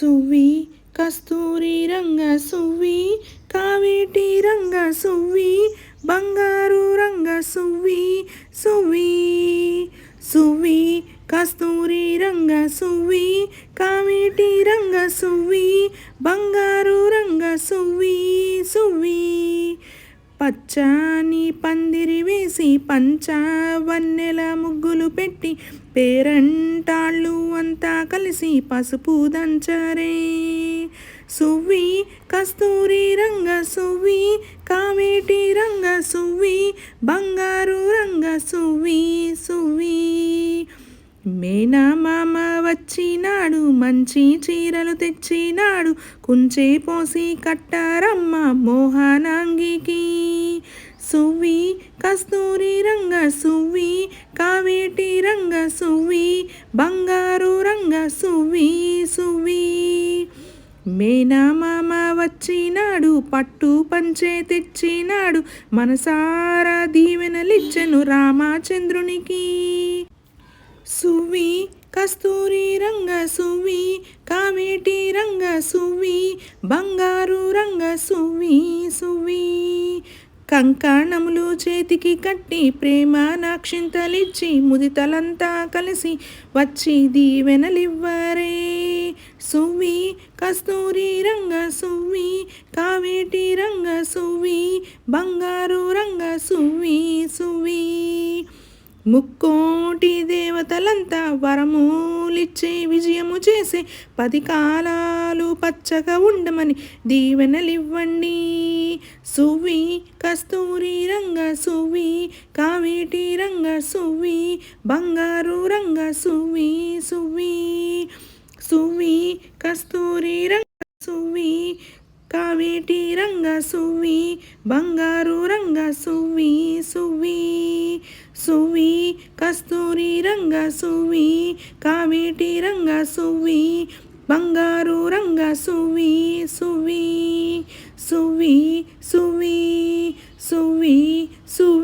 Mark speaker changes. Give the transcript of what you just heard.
Speaker 1: సువ్వి కస్తూరి రంగ సువ్వి కావేటి రంగ సువ్వి బంగారు రంగ సువ్వి సువ్వి సువ్వి కస్తూరి రంగ సువ్వి కావేటి రంగ సువ్వి బంగారు రంగ సువ్వి సువ్వి. పచ్చని పంచ వేసి పంచావన్నెల ముగ్గులు పెట్టి పేరంటాళ్ళు అంతా కలిసి పసుపు దంచరే. సువ్వి కస్తూరి రంగ సువ్వి కావేటి రంగ సువ్వి బంగారు రంగ సువ్వి సువ్వి. మేనమామ వచ్చినాడు మంచి చీరలు తెచ్చినాడు కుంచే పోసి కట్టారమ్మ మోహనా సువ్వి కావేటి రంగ సువ్వి బంగారు రంగ సువ్వి సువ్వి మేనమామ వచ్చినాడు పట్టు పంచే తెచ్చినాడు మనసారా దీవెనలిచ్చెను రామచంద్రునికి. సువి కస్తూరి రంగ సువి కావేటి రంగ సువి బంగారు రంగ సువి సువి. కంకణములు చేతికి కట్టి ప్రేమ నాక్షింతలిచ్చి ముదితలంతా కలిసి వచ్చి దీవెనలివ్వరే. సువి కస్తూరి రంగ సువి కావేటి రంగ సువి బంగారు రంగ సువి సువి ముక్కోటి దేవతలంతా వరములిచ్చే విజయము చేసే పది కాలాలు పచ్చగా ఉండమని దీవెనలివ్వండి. సువి కస్తూరి రంగ సువి కావేటి రంగ సువి బంగారు రంగ సువి సువి సువి కస్తూరి రంగ సువి కావేటి రంగ సువి బంగారు రంగ సువి సువి సువి రంగ సువి కావేటి రంగ సువి బంగారు రంగ సువి సువి సువి సువి సువి సువి